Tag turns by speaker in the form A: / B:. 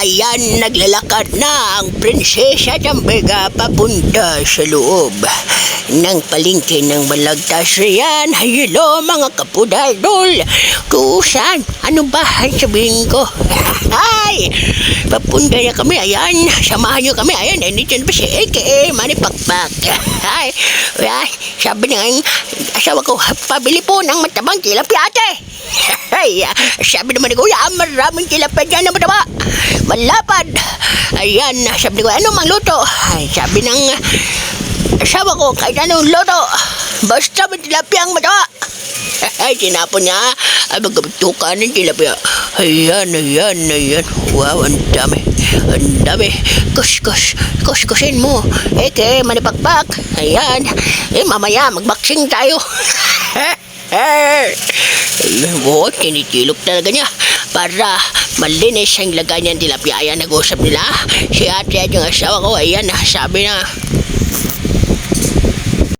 A: Ayan, naglalakad na ang prinsesa Jamberga papunta sa loob ng palengke ng Balagtas. Ayan, hello mga kapudadol. Kusan, ano ba sabihin ko? Ay, papunta na kami. Ayan, samahan nyo kami. Ayan, nandito na pa si Eke, manipakpak. Ay, ay, sabi nga ang asawa ko, pabili po ng matabang tilapia ate. Ay, sabi naman ni Kuya, maraming tilapia dyan na mataba. Malapad. Ayan, sabi ni Kuya, ano mang luto? Ay, sabi ng asawa ko, kahit anong luto. Basta may tilapia ang mataba. Ay, tinapon niya. Ay, magkabitukan ng tilapia. Ayan, ayan, ayan. Wow, ang dami. Ang dami. Kus, kus. Kus, kusin mo. Eke, manipakpak. Ayan. Eh, mamaya, magbaksing tayo. Ayun, buhot, tinitilok talaga niya para malinis ang lagay niyang tilapia. Ayan, nag-usap nila. Si ate at yung asawa ko, ayan, sabi na,